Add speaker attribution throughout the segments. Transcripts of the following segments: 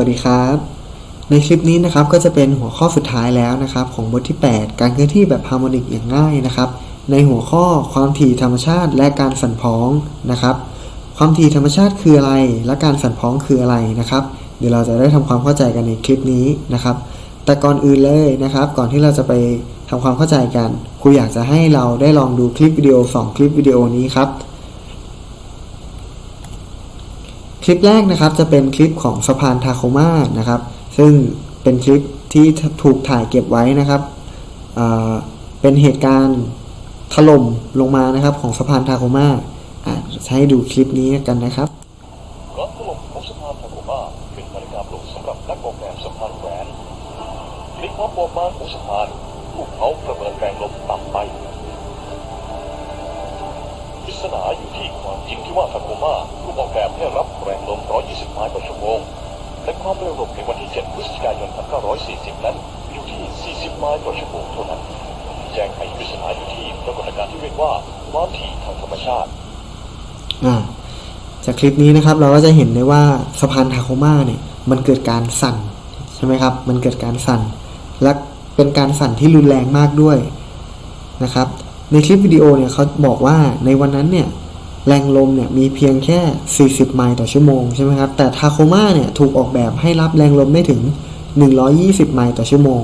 Speaker 1: วัสดีครับ ในคลิปนี้นะครับก็จะเป็นหัวข้อสุดท้ายแล้วนะครับ ของบทที่ 8 การเคลื่อนที่แบบฮาร์โมนิกอย่างง่ายนะครับ ในหัวข้อความถี่ธรรมชาติและการสั่นพ้องนะครับ ความถี่ธรรมชาติคืออะไร และการสั่นพ้องคืออะไรนะครับ เดี๋ยวเราจะได้ทำความเข้าใจกันในคลิปนี้นะครับ แต่ก่อนอื่นเลยนะครับ ก่อนที่เราจะไปทำความเข้าใจกันครูอยากจะให้เราได้ลองดูคลิปวิดีโอ 2 คลิปวิดีโอนี้ครับ ค ลิปแรกนะครับจะเป็นคลิปของสะพานทาโคมานะครับ ซึ่งเป็นคลิปที่ถูกถ่ายเก็บไว้นะครับอ่าเป็นเหตุการณ์ถล่มลงมานะครับของสะพานทาโคมาอะจะให้ดูคลิปนี้กันนะครับ
Speaker 2: รถถล่มของสะพานทาโกมาเป็นนาฬิกาปลุกสำหรับนักออกแบบสะพานแหวนในความบอบบางของสะพานพวกเขาประเมินแรงลมต่ำไปปริศนาอยู่ที่ความจริงที่ว่าทาโกมา ออกแบบให้รับแรงลม 120 ไมล์ต่อชั่วโมง และความเร็วลมในวันที่ 7 พฤศจิกายน 1940 นั้นอยู่ที่ 40 ไมล์ต่อชั่วโมงเท่านั้น แจ้งให้ปริศนาอยู่ที่ปรากฏการณ์ที่เรียกว่าความถี่ทางธรรมชาติ
Speaker 1: อ่าจากคลิปนี้นะครับเราก็จะเห็นได้ว่าสะพานทาโคมาเนี่ยมันเกิดการสั่นใช่ไหมครับ มันเกิดการสั่น และเป็นการสั่นที่รุนแรงมากด้วยนะครับ ในคลิปวิดีโอเนี่ยเขาบอกว่าในวันนั้นเนี่ย แรงลมเนี่ยมีเพียงแค่ 40 ไมล์ต่อชั่วโมงใช่ไหมครับ แต่ทาโคมาเนี่ยถูกออกแบบให้รับแรงลมได้ถึง 120 ไมล์ต่อชั่วโมง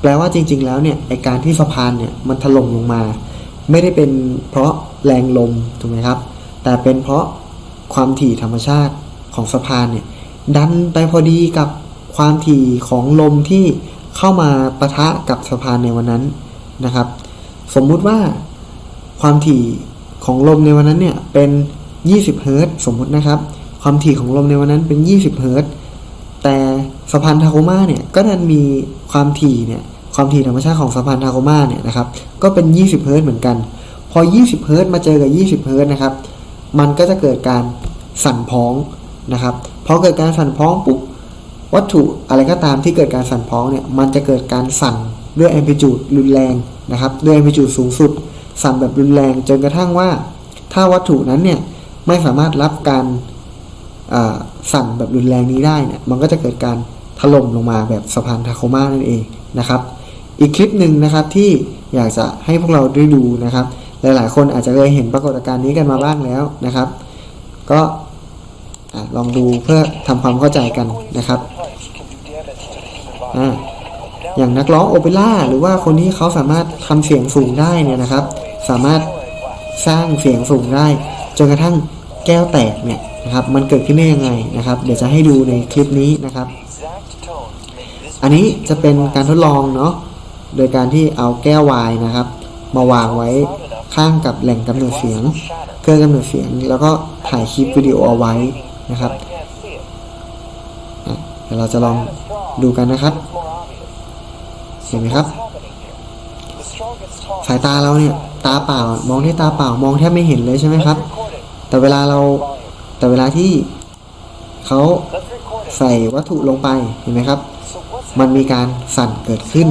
Speaker 1: แปลว่าจริง ๆ แล้วเนี่ยไอการที่สะพานเนี่ยมันถล่มลงมา ไม่ได้เป็นเพราะแรงลมถูกไหมครับ แต่เป็นเพราะความถี่ธรรมชาติของสะพานเนี่ยดันไปพอดีกับความถี่ของลมที่เข้ามาปะทะกับสะพานในวันนั้นนะครับ สมมุติว่าความถี่ ของลมในวันนั้นเนี่ยเป็น 20เฮิรต์สมมตินะครับ ความถี่ของลมในวันนั้นเป็น 20เฮิรต์แต่สะพานทาโคมาเนี่ยก็ดันมีความถี่เนี่ยความถี่ธรรมชาติของสะพานทาโคมาเนี่ยนะครับก็เป็น 20เฮิรต์เหมือนกัน พอ 20เฮิรต์มาเจอกับ 20เฮิรต์นะครับมันก็จะเกิดการสั่นพ้องนะครับพอเกิดการสั่นพ้องปุ๊บวัตถุอะไรก็ตามที่เกิดการสั่นพ้องเนี่ยมันจะเกิดการสั่นด้วยแอมพลิจูดรุนแรงนะครับด้วยแอมพลิจูดสูงสุด สั่นแบบรุนแรงจนกระทั่งว่า ถ้าวัตถุนั้นเนี่ยไม่สามารถรับการสั่นแบบรุนแรงนี้ได้เนี่ยมันก็จะเกิดการถล่มลงมาแบบสะพานทาโคมานั่นเองนะครับ อีกคลิปหนึ่งนะครับที่อยากจะให้พวกเราได้ดูนะครับ หลายๆ คนอาจจะเคยเห็นปรากฏการณ์นี้กันมาบ้างแล้วนะครับ ก็ลองดูเพื่อทำความเข้าใจกันนะครับอ่า อย่างนักร้องโอเปร่าหรือว่าคนที่เขาสามารถทำเสียงสูงได้เนี่ยนะครับ สามารถสร้างเสียงสูงได้จนกระทั่งแก้วแตกเนี่ยนะครับมันเกิดขึ้นได้ยังไงนะครับ เดี๋ยวจะให้ดูในคลิปนี้นะครับ อันนี้จะเป็นการทดลองเนาะโดยการที่เอาแก้ววายนะครับ มาวางไว้ข้างกับแหล่งกำเนิดเสียง เครื่องกำเนิดเสียง แล้วก็ถ่ายคลิปวิดีโอเอาไว้นะครับเดี๋ยวเราจะลองดูกันนะครับ เห็นไหมครับ สายตาเราเนี่ยตาเปล่ามองด้วยตาเปล่ามองแทบไม่เห็นเลยใช่ไหมครับ แต่เวลาเราแต่เวลาที่เขาใส่วัตถุลงไปเห็นไหมครับ มันมีการสั่นเกิดขึ้น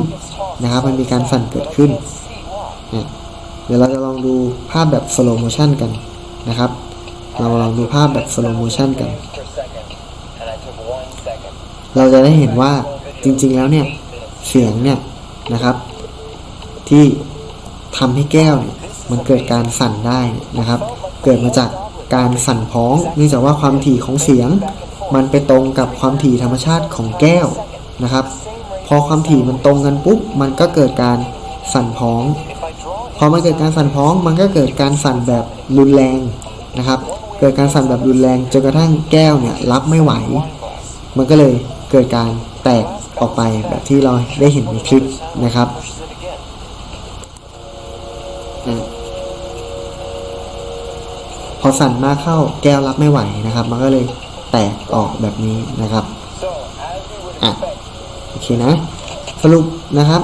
Speaker 1: นะครับ มันมีการสั่นเกิดขึ้นเนี่ยเดี๋ยวเราจะลองดูภาพแบบ slow motion กันนะครับ เราลองดูภาพแบบ slow motion กัน เราจะได้เห็นว่าจริงๆแล้วเนี่ย เสียงเนี่ยนะครับ ที่ทำให้แก้วเนี่ยมันเกิดการสั่นได้นะครับ เกิดมาจากการสั่นพ้องเนื่องจากว่าความถี่ของเสียง มันไปตรงกับความถี่ธรรมชาติของแก้วนะครับ พอความถี่มันตรงกันปุ๊บมันก็เกิดการสั่นพ้อง พอมันเกิดการสั่นพ้อง มันก็เกิดการสั่นแบบรุนแรงนะครับ เกิดการสั่นแบบรุนแรงจนกระทั่งแก้วเนี่ยรับไม่ไหว มันก็เลยเกิดการแตก ออกไปแบบที่เราได้เห็นในคลิปนะครับอพอสั่นมากเข้าแก้วรับไม่ไหวนะครับ มันก็เลยแตกออกแบบนี้นะครับอะโอเคนะ สรุปนะครับ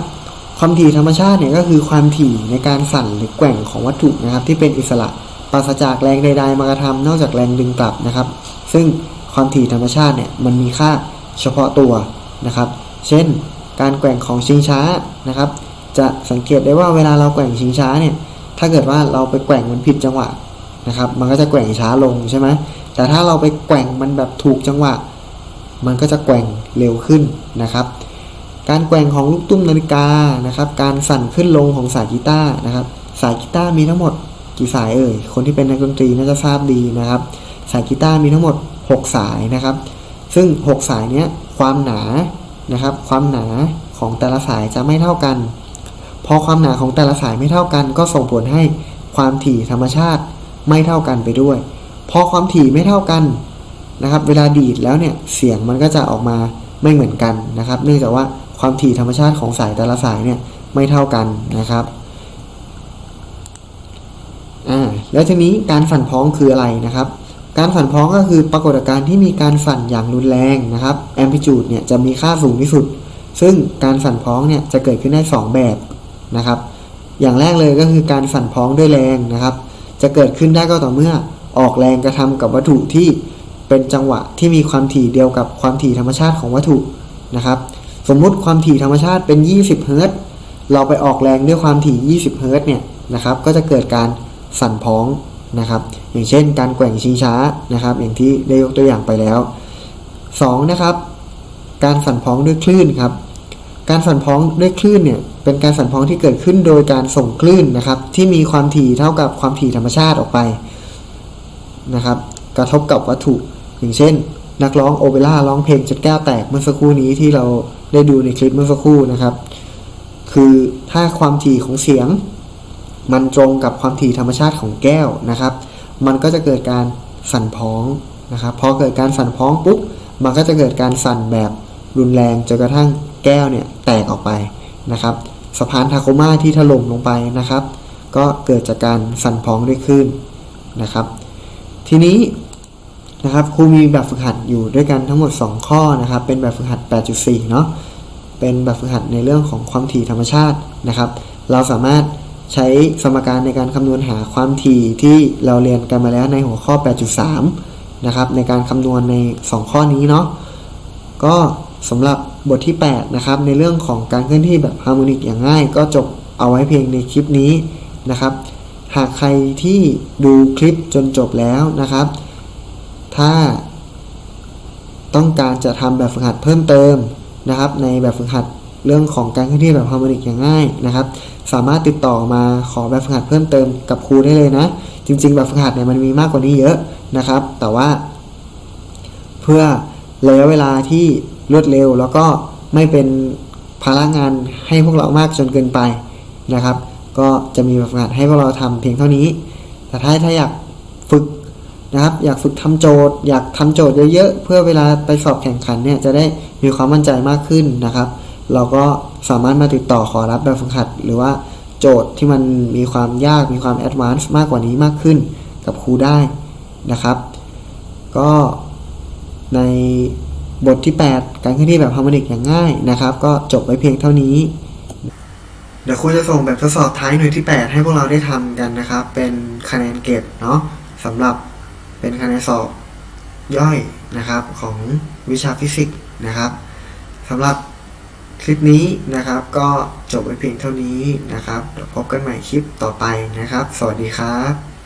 Speaker 1: ความถี่ธรรมชาติเนี่ยก็คือความถี่ในการสั่นหรือแกว่งของวัตถุนะครับ ที่เป็นอิสระปราศจากแรงใด ๆ มากระทำนอกจากแรงดึงกลับนะครับ ซึ่งความถี่ธรรมชาติเนี่ยมันมีค่าเฉพาะตัวนะครับ เช่น การแกว่งของชิงช้านะครับ จะสังเกตได้ว่าเวลาเราแกว่งชิงช้าเนี่ย ถ้าเกิดว่าเราไปแกว่งมันผิดจังหวะนะครับ มันก็จะแกว่งช้าลงใช่ไหมแต่ถ้าเราไปแกว่งมันแบบถูกจังหวะ มันก็จะแกว่งเร็วขึ้นนะครับ การแกว่งของลูกตุ้มนาฬิกานะครับ การสั่นขึ้นลงของสายกีตาร์นะครับ สายกีตาร์มีทั้งหมดกี่สายเอ่ย คนที่เป็นนักดนตรีน่าจะทราบดีนะครับ สายกีตาร์มีทั้งหมด 6 สายนะครับ ซึ่ง 6 สายเนี้ยความหนา นะครับ ความหนาของแต่ละสายจะไม่เท่ากัน พอความหนาของแต่ละสายไม่เท่ากัน ก็ส่งผลให้ความถี่ธรรมชาติไม่เท่ากันไปด้วย พอความถี่ไม่เท่ากันนะครับ เวลาดีดแล้วเนี่ยเสียงมันก็จะออกมาไม่เหมือนกันนะครับ เนื่องจากว่าความถี่ธรรมชาติของสายแต่ละสายเนี่ยไม่เท่ากันนะครับอ่าแล้วทีนี้การสั่นพ้องคืออะไรนะครับ การสั่นพ้องก็คือปรากฏการณ์ที่มีการสั่นอย่างรุนแรงนะครับแอมพลิจูดเนี่ยจะมีค่าสูงที่สุด ซึ่งการสั่นพ้องเนี่ยจะเกิดขึ้นได้ 2 แบบนะครับ อย่างแรกเลยก็คือการสั่นพ้องด้วยแรงนะครับ จะเกิดขึ้นได้ก็ต่อเมื่อออกแรงกระทำกับวัตถุที่เป็นจังหวะที่มีความถี่เดียวกับความถี่ธรรมชาติของวัตถุนะครับ สมมุติความถี่ธรรมชาติเป็น 20 เฮิรตซ์เราไปออกแรงด้วยความถี่ 20 เฮิรตซ์เนี่ยนะครับ ก็จะเกิดการสั่นพ้อง นะครับอย่างเช่นการแกว่งชิงช้านะครับ อย่างที่ได้ยกตัวอย่างไปแล้ว 2. นะครับการสั่นพ้องด้วยคลื่นครับ การสั่นพ้องด้วยคลื่นเนี่ยเป็นการสั่นพ้องที่เกิดขึ้นโดยการส่งคลื่นนะครับ ที่มีความถี่เท่ากับความถี่ธรรมชาติออกไปนะครับ กระทบกับวัตถุ อย่างเช่น นักร้องโอเปร่าร้องเพลงจดแก้วแตกเมื่อสักครู่นี้ที่เราได้ดูในคลิปเมื่อสักครู่นะครับ คือถ้าความถี่ของเสียง มันตรงกับความถี่ธรรมชาติของแก้วนะครับ มันก็จะเกิดการสั่นพ้องนะครับพอเกิดการสั่นพ้องปุ๊บมันก็จะเกิดการสั่นแบบรุนแรงจนกระทั่งแก้วเนี่ยแตกออกไปนะครับสะพานทาโคมาที่ถล่มลงไปนะครับ ก็เกิดจากการสั่นพ้องด้วยคลื่นนะครับ ทีนี้นะครับครูมีแบบฝึกหัดอยู่ด้วยกันทั้งหมด 2 ข้อนะครับ เป็นแบบฝึกหัด 8.4 เนาะเป็นแบบฝึกหัดในเรื่องของความถี่ธรรมชาตินะครับ เราสามารถ ใช้สมการในการคำนวณหาความถี่ที่เราเรียนกันมาแล้วในหัวข้อ 8.3 นะครับ ในการคำนวณใน 2 ข้อนี้เนาะก็สำหรับบทที่ 8 นะครับ ในเรื่องของการเคลื่อนที่แบบฮาร์โมนิกอย่างง่าย ก็จบเอาไว้เพียงในคลิปนี้นะครับ หากใครที่ดูคลิปจนจบแล้วนะครับ ถ้าต้องการจะทำแบบฝึกหัดเพิ่มเติมนะครับ ในแบบฝึกหัด เรื่องของการเคลื่อนที่แบบฮาร์โมนิกอย่างง่ายนะครับ สามารถติดต่อมาขอแบบฝึกหัดเพิ่มเติมกับครูได้เลยนะ จริง ๆ แบบฝึกหัดเนี่ยมันมีมากกว่านี้เยอะนะครับ แต่ว่า เพื่อระยะเวลาที่รวดเร็วแล้วก็ไม่เป็นภาระงานให้พวกเรามากจนเกินไปนะครับ ก็จะมีแบบฝึกหัดให้พวกเราทำเพียงเท่านี้ แต่ถ้าถ้าอยากฝึกนะครับ อยากฝึกทำโจทย์ อยากทำโจทย์เยอะๆเพื่อเวลาไปสอบแข่งขันเนี่ยจะได้มีความมั่นใจมากขึ้นนะครับ เราก็สามารถมาติดต่อขอรับแบบฝึกหัด หรือว่าโจทย์ที่มันมีความยากมีความแอดวานซ์มากกว่านี้มากขึ้นกับครูได้นะครับ ก็ในบทที่ 8 การเคลื่อนที่แบบฮาร์โมนิกอย่างง่ายนะครับ ก็จบไว้เพียงเท่านี้ เดี๋ยวครูจะส่งแบบทดสอบท้ายหน่วยที่ 8 ให้พวกเราได้ทำกันนะครับ เป็นคะแนนเก็บเนาะสำหรับเป็นคะแนนสอบย่อยนะครับของวิชาฟิสิกส์นะครับสำหรับ คลิปนี้นะครับก็จบไว้เพียงเท่านี้นะครับเดี๋ยวพบกันใหม่คลิปต่อไปนะครับ สวัสดีครับ